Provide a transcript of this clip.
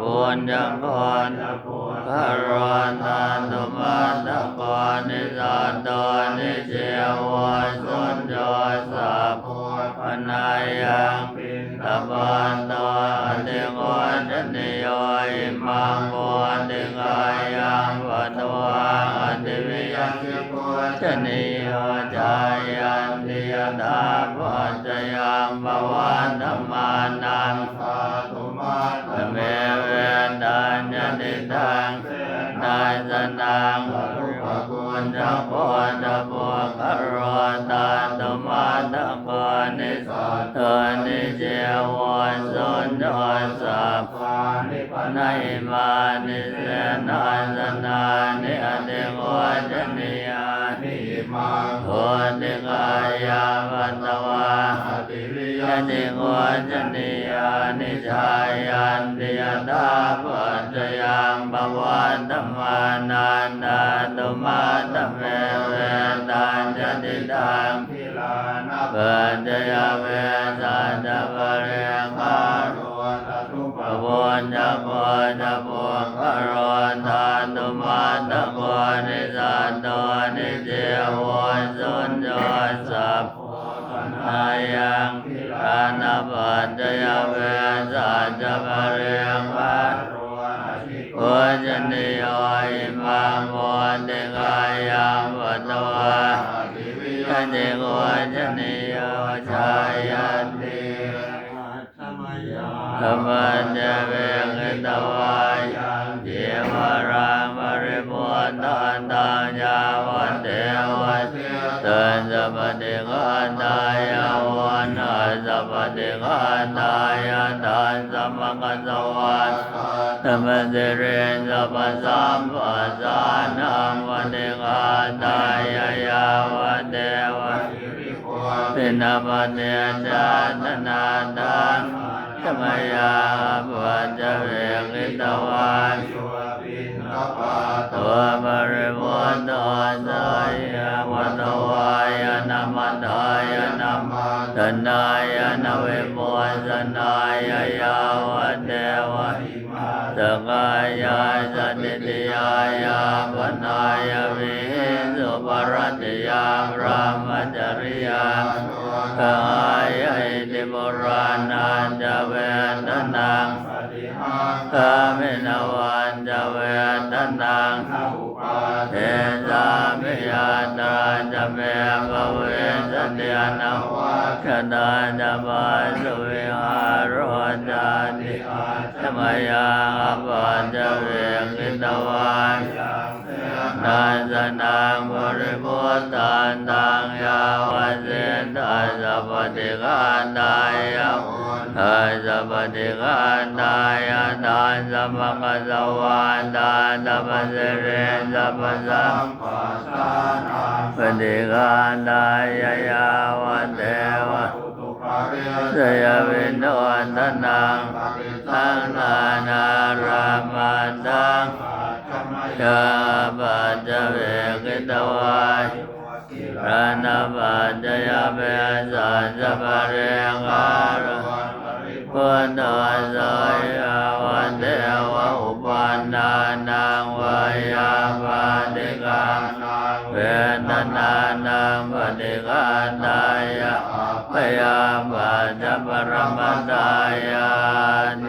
บุญยังกรคารวันตันตุมันตะกรนิสันตนิเจวสุนโยสัพพนายังตะวันตอติโกจันติยอิมังโกติกายังวัตวังอติวิยังจันติโยจายันติยตาปัจจยังภวันธรรมานัง นังนายสนังพระคุณจะพรจะพวกอรตาตมาตะกอนิสัตตนิเจวันสุนทรสัพพานิปนัยมานิเสนาสนานิอติโกจนิยานิมาโหติกายาวันตวาติวิยติโกจนิยานิจายันติยตาปัจจย วันธมานันดาตุมาตเมเวตันจติตังพิลานาปัจจยเวสันตปะเรคารุตตุปบุญจะปวจะปวกรณทานตุมาตะกวนิสันตนิเจวันสุนโยสัพพนายังทานะปัจจยเวสันตปะเรคา จันติโยอิมังโมติกายังวัตวะยันติโกจันติโยชายันติธรรมเจเวกิตวายังเจวรังบริบูรณ์ตันตังยาวันเทวันเตันสัพพิกันตายาวันนาสัพพิกันตายาตันสัมมกันสวันธรร มเจเรนสัพสัมปัสสานังวันเทกันตายายาวันเทวันปินาปเตจาตนาตังธรรมยาปัจเจเวกิตวานตัวบริบูรณ์ตัวสายวัตวายนามัตายนามัตนายนาเวมุสนายยาวเทวะ สกายาสติติยายาปนายวิสุปรัตยาพระมจริยามกายติบุรานันจเวทนังกามินวันจเวทนังเทสามิยาตาจเมภเว เดียนาขณาจะบาสุวิหารจานิธรรมยาปัจเจเวกิตวันนาสนังบริบูรณ์ตันตังยาวเสนตัสสะปฏิกานายะ ตัสสะปฏิกันตายะตัสสะมะกัสวะตัสสะปะเสเรสัพพะสัมปฏิกันตายะยาวเทวะสยวินโนทนังทังนานารามันตังยาปัจเวกิตวายระนาปัจจยเมสัจจปะเรงาร พุทธสยวันเทวะอุปันานังวายาปาติกังเวทนานังปฏิกานายะพยาบาจปรมตายาน